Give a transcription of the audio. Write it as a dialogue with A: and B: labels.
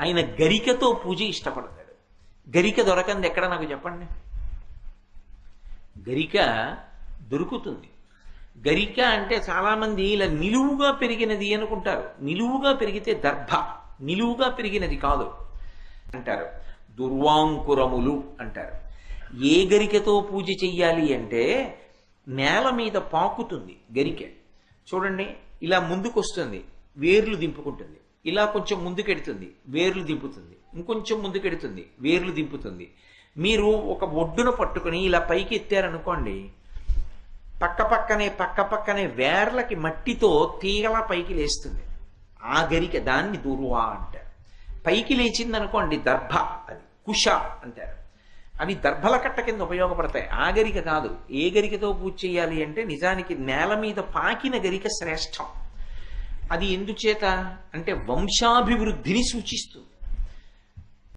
A: ఆయన గరికతో పూజ ఇష్టపడతాడు. గరిక దొరకంది ఎక్కడ నాకు చెప్పండి? గరిక దొరుకుతుంది. గరిక అంటే చాలామంది ఇలా నిలువుగా పెరిగినది అనుకుంటారు. నిలువుగా పెరిగితే దర్భ నిలువుగా పెరిగినది కాదు అంటారు. దుర్వాంకురములు అంటారు. ఏ గరికతో పూజ చెయ్యాలి అంటే నేల మీద పాకుతుంది గరిక. చూడండి ఇలా ముందుకొస్తుంది వేర్లు దింపుకుంటుంది. ఇలా కొంచెం ముందుకెడుతుంది వేర్లు దింపుతుంది. ఇంకొంచెం ముందుకెడుతుంది వేర్లు దింపుతుంది. మీరు ఒక ఒడ్డున పట్టుకుని ఇలా పైకి ఎత్తారనుకోండి పక్క పక్కనే పక్క పక్కనే వేర్లకి మట్టితో తీగల పైకి లేస్తుంది. ఆ గరిక దాన్ని దూరువా అంటారు. పైకి లేచింది అనుకోండి దర్భ అది కుష అంటారు. అవి దర్భల కట్ట కింద ఉపయోగపడతాయి. ఆ గరిక కాదు. ఏ గరికతో పూజ చేయాలి అంటే నిజానికి నేల మీద పాకిన గరిక శ్రేష్టం. అది ఎందుచేత? అంటే వంశాభివృద్ధిని సూచిస్తుంది.